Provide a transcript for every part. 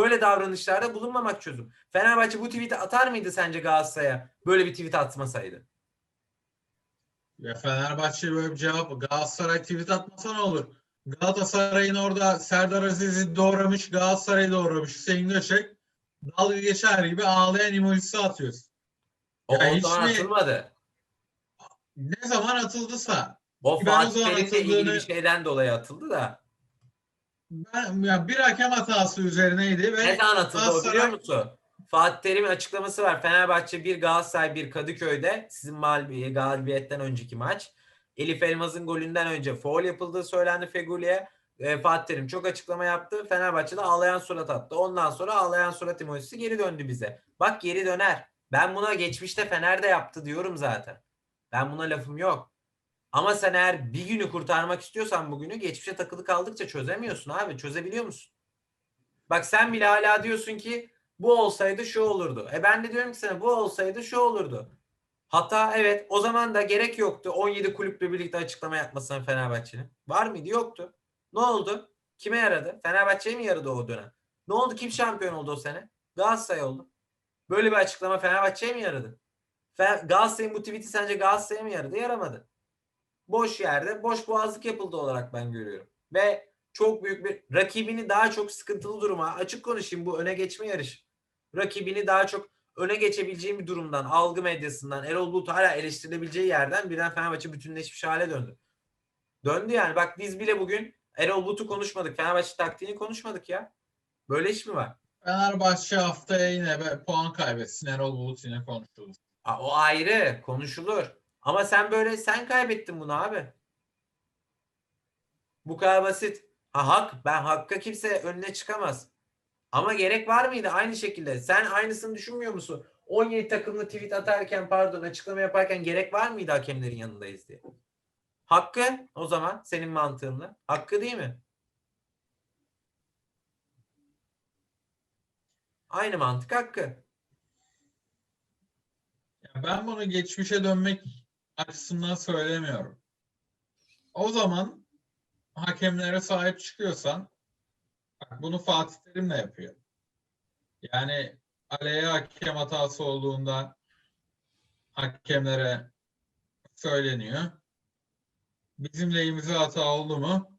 Böyle davranışlarda bulunmamak çözüm. Fenerbahçe bu tweet'i atar mıydı sence Galatasaray'a? Böyle bir tweet atmasaydı. Ya Fenerbahçe böyle bir cevap Galatasaray tweet atmasa ne olur? Galatasaray'ın orada Serdar Aziz'i doğramış, Galatasaray'ı doğramış. Hüseyin Göçek dalga geçer gibi ağlayan emojisi atıyorsun. O Ya hiç mi- atılmadı. Ne zaman atıldısa O Fatih Terim'le ilgili bir şeyden dolayı atıldı da. Ben, ya bir hakem hatası üzerineydi ve Ne zaman atıldı o biliyor musun? Fatih Terim'in açıklaması var. Fenerbahçe 1 Galatasaray 1 Kadıköy'de sizin mağlubi- galibiyetten önceki maç. Elif Elmaz'ın golünden önce foul yapıldığı söylendi Fegüli'ye. E, Fatih Terim çok açıklama yaptı. Fenerbahçe'de ağlayan surat attı. Ondan sonra ağlayan surat emojisi geri döndü bize. Bak geri döner. Ben buna geçmişte Fener'de yaptı diyorum zaten. Ben buna lafım yok. Ama sen eğer bir günü kurtarmak istiyorsan bugünü geçmişe takılı kaldıkça çözemiyorsun abi. Çözebiliyor musun? Bak sen bile hala diyorsun ki bu olsaydı şu olurdu. E ben de diyorum ki sana bu olsaydı şu olurdu. Hata evet o zaman da gerek yoktu 17 kulüple birlikte açıklama yapmasına Fenerbahçe'nin. Var mıydı? Yoktu. Ne oldu? Kime yaradı? Fenerbahçe'ye mi yaradı o dönem? Ne oldu? Kim şampiyon oldu o sene? Galatasaray oldu. Böyle bir açıklama Fenerbahçe'ye mi yaradı? Galatasaray'ın bu tweet'i sence Galatasaray'a mı yaradı? Yaramadı. Boş yerde boş boğazlık yapıldı olarak ben görüyorum. Ve çok büyük bir rakibini daha çok sıkıntılı duruma açık konuşayım bu öne geçme yarışı. Rakibini daha çok öne geçebileceğim bir durumdan, algı medyasından, Erol Bulut hala eleştirilebileceği yerden birden Fenerbahçe bütünleşmiş hale döndü. Döndü yani. Bak biz bile bugün Erol Bulut'u konuşmadık. Fenerbahçe taktiğini konuşmadık ya. Böyle iş mi var? Fenerbahçe haftaya yine be- puan kaybetsin. Erol Bulut yine konuşulur. Aa, o ayrı konuşulur. Ama sen böyle sen kaybettin bunu abi. Bu kadar basit. Ha hak ben hakka kimse önüne çıkamaz. Ama gerek var mıydı aynı şekilde? Sen aynısını düşünmüyor musun? 17 takımlı tweet atarken pardon açıklama yaparken gerek var mıydı hakemlerin yanındayız diye? Hakkı o zaman senin mantığınla. Hakkı değil mi? Aynı mantık hakkı. Ben bunu geçmişe dönmek açısından söylemiyorum. O zaman hakemlere sahip çıkıyorsan bak bunu Fatih Terim de yapıyor. Yani aleye hakem hatası olduğunda hakemlere söyleniyor. Bizim lehimize hata oldu mu?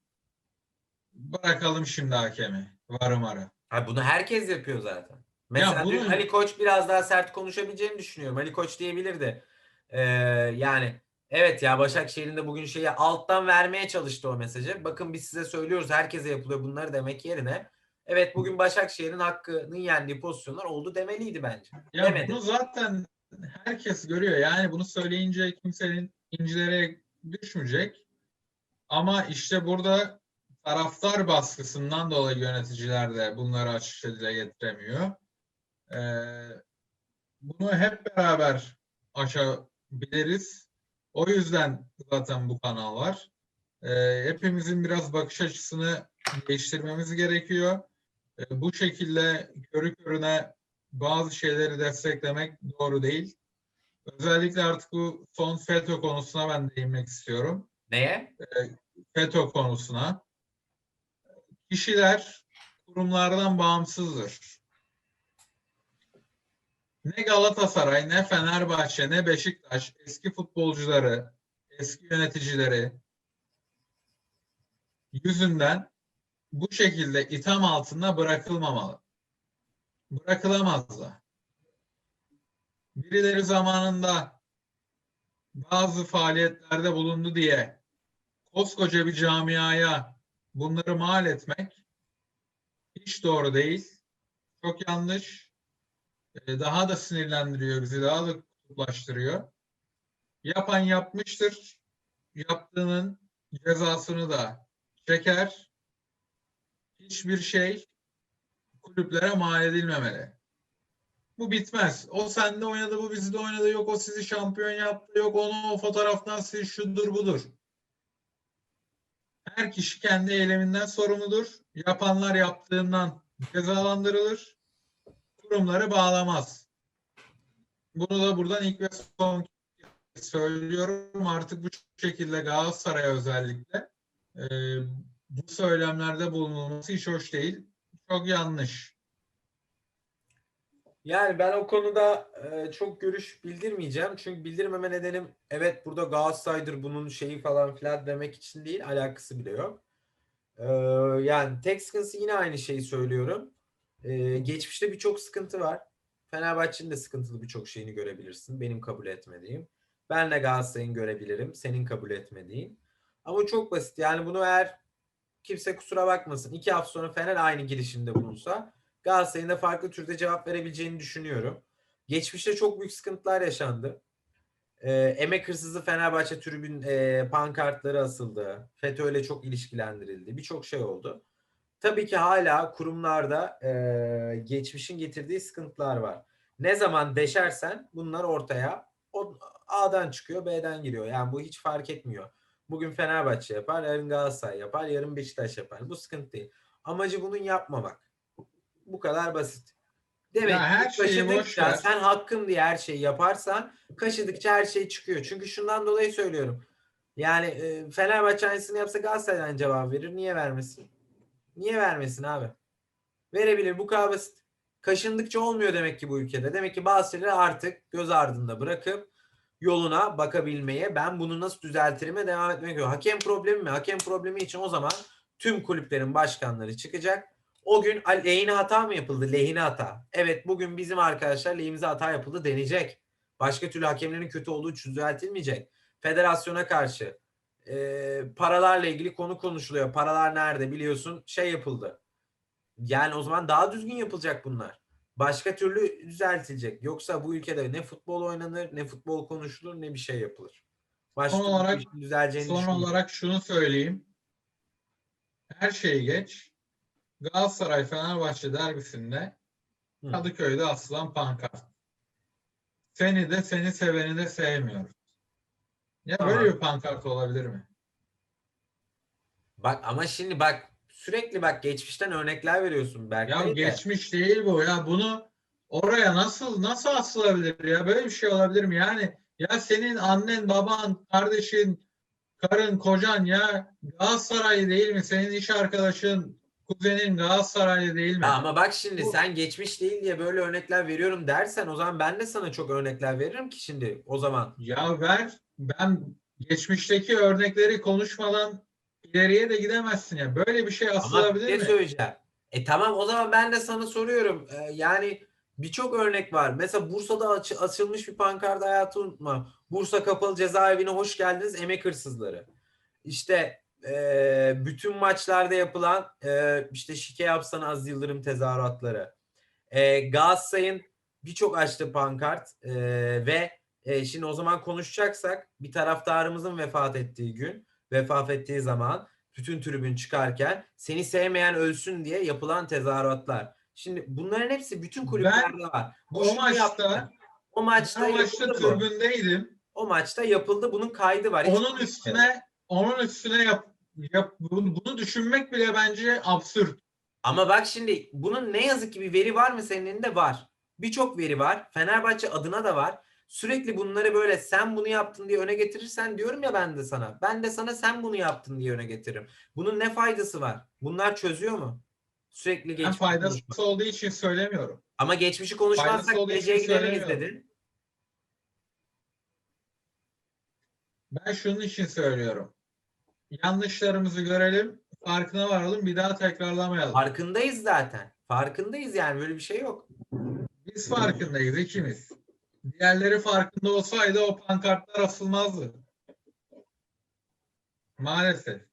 Bırakalım şimdi hakemi. Varım ara. Ha, bunu herkes yapıyor zaten. Mesela bunu- dün Ali Koç biraz daha sert konuşabileceğini düşünüyorum. Ali Koç diyebilirdi. Ee, yani evet ya Başakşehir'in de bugün şeyi alttan vermeye çalıştı o mesajı. Bakın biz size söylüyoruz herkese yapılıyor bunları demek yerine. Evet bugün Başakşehir'in hakkının yendiği pozisyonlar oldu demeliydi bence. Ya Demedi. bunu zaten herkes görüyor. Yani bunu söyleyince kimsenin incilere düşmeyecek. Ama işte burada taraftar baskısından dolayı yöneticiler de bunları açıkça dile getiremiyor. Ee, bunu hep beraber aşabiliriz. O yüzden zaten bu kanal var. Ee, hepimizin biraz bakış açısını değiştirmemiz gerekiyor. Ee, bu şekilde körü körüne bazı şeyleri desteklemek doğru değil. Özellikle artık bu son FETÖ konusuna ben değinmek istiyorum. Neye? FETÖ konusuna. Kişiler kurumlardan bağımsızdır. Ne Galatasaray, ne Fenerbahçe, ne Beşiktaş eski futbolcuları, eski yöneticileri yüzünden bu şekilde itham altında bırakılmamalı. Bırakılamaz da. Birileri zamanında bazı faaliyetlerde bulundu diye koskoca bir camiaya bunları mal etmek hiç doğru değil. Çok yanlış. Ee, Daha da sinirlendiriyor bizi, daha da kutuplaştırıyor. Yapan yapmıştır. Yaptığının cezasını da çeker. Hiçbir şey kulüplere mal edilmemeli. Bu bitmez. O sende oynadı, bu bizde oynadı. Yok o sizi şampiyon yaptı. Yok onu o fotoğraftan siz şudur budur. Her kişi kendi eyleminden sorumludur. Yapanlar yaptığından cezalandırılır. Kurumları bağlamaz. Bunu da buradan ilk ve son söylüyorum. Artık bu şekilde Galatasaray'a özellikle e, bu söylemlerde bulunulması hiç hoş değil. Çok yanlış. Yani ben o konuda e, çok görüş bildirmeyeceğim. Çünkü bildirmeme nedenim evet burada Galatasaray'dır bunun şeyi falan filan demek için değil. Alakası bile yok. E, yani tek sıkıntısı yine aynı şeyi söylüyorum. E, geçmişte birçok sıkıntı var. Fenerbahçe'nin de sıkıntılı birçok şeyini görebilirsin. Benim kabul etmediğim. Ben de Galatasaray'ın görebilirim. Senin kabul etmediğin. Ama çok basit. Yani bunu eğer kimse kusura bakmasın. iki hafta sonra Fener aynı girişinde bulunsa Galatasaray'ın da farklı türde cevap verebileceğini düşünüyorum. Geçmişte çok büyük sıkıntılar yaşandı. Ee, emek hırsızı Fenerbahçe tribün e, pankartları asıldı. FETÖ'yle çok ilişkilendirildi. Birçok şey oldu. Tabii ki hala kurumlarda e, geçmişin getirdiği sıkıntılar var. Ne zaman deşersen bunlar ortaya o A'dan çıkıyor B'den giriyor. Yani bu hiç fark etmiyor. Bugün Fenerbahçe yapar, yarın Galatasaray yapar, yarın Beşiktaş yapar. Bu sıkıntı değil. Amacı bunun yapmamak. Bu kadar basit. Demek Ya her ki kaşıdıkça sen hakkım diye her şeyi yaparsan kaşıdıkça her şey çıkıyor. Çünkü şundan dolayı söylüyorum. Yani e, Fenerbahçe aynısını yapsa Galatasaray'dan cevap verir. Niye vermesin? Niye vermesin abi? Verebilir. Bu kadar basit. Kaşındıkça olmuyor demek ki bu ülkede. Demek ki bazı şeyleri artık göz ardında bırakıp yoluna bakabilmeye ben bunu nasıl düzeltirime devam etmek gerekiyor. Hakem problemi mi? Hakem problemi için o zaman tüm kulüplerin başkanları çıkacak. O gün lehine hata mı yapıldı? Lehine hata. Evet bugün bizim arkadaşlar lehimize hata yapıldı denecek. Başka türlü hakemlerin kötü olduğu düzeltilmeyecek. Federasyona karşı e, paralarla ilgili konu konuşuluyor. Paralar nerede biliyorsun şey yapıldı. Yani o zaman daha düzgün yapılacak bunlar. Başka türlü düzeltilecek. Yoksa bu ülkede ne futbol oynanır, ne futbol konuşulur, ne bir şey yapılır. Başka Son olarak- düzeleceğini Son olarak şunu söyleyeyim. Her şeyi geç. Galatasaray Fenerbahçe derbisinde. Kadıköy'de asılan pankart. Seni de seni seveni de sevmiyoruz. Ya böyle bir pankart olabilir mi? Bak ama şimdi bak sürekli bak geçmişten örnekler veriyorsun Ya de. geçmiş değil bu ya. Bunu oraya nasıl nasıl asılabilir ya? Böyle bir şey olabilir mi? Yani ya senin annen, baban, kardeşin, karın, kocan ya Galatasaray değil mi? Senin iş arkadaşın, kuzenin Galatasaraylı değil mi? Ama bak şimdi sen geçmiş değil diye böyle örnekler veriyorum dersen o zaman ben de sana çok örnekler veririm ki şimdi o zaman. Ya ver. Ben geçmişteki örnekleri konuşmadan ileriye de gidemezsin ya. Böyle bir şey Ama asılabilir ne mi? söyleyeceğim? E tamam o zaman ben de sana soruyorum. Ee, yani birçok örnek var. Mesela Bursa'da aç- açılmış bir pankart hayatı unutma. Bursa Kapalı Cezaevine hoş geldiniz emek hırsızları. İşte e, bütün maçlarda yapılan e, işte şike yapsana Az Yıldırım tezahüratları. E, Galatasaray'ın birçok açtığı pankart e, ve e, şimdi o zaman konuşacaksak bir taraftarımızın vefat ettiği gün, vefat ettiği zaman bütün tribün çıkarken seni sevmeyen ölsün diye yapılan tezahüratlar. Şimdi bunların hepsi bütün kulüplerde var. Bu o maçta- yaptı. o maçta, Ben maçta bu. tribündeydim. O maçta yapıldı. Bunun kaydı var. Hiç Onun üstüne onun üstüne yap, yap bunu, bunu düşünmek bile bence absürt. Ama bak şimdi bunun ne yazık ki bir veri var mı senin elinde? Var. Birçok veri var. Fenerbahçe adına da var. Sürekli bunları böyle sen bunu yaptın diye öne getirirsen diyorum ya ben de sana. Ben de sana sen bunu yaptın diye öne getiririm. Bunun ne faydası var? Bunlar çözüyor mu? Sürekli Ben geçmiş faydası konuşma. olduğu için söylemiyorum. Ama geçmişi konuşmazsak geceye gidemeyiz dedin. Ben şunun için söylüyorum. Yanlışlarımızı görelim, farkına varalım, bir daha tekrarlamayalım. Farkındayız zaten. Farkındayız yani böyle bir şey yok. Biz farkındayız ikimiz. Diğerleri farkında olsaydı o pankartlar asılmazdı. Maalesef.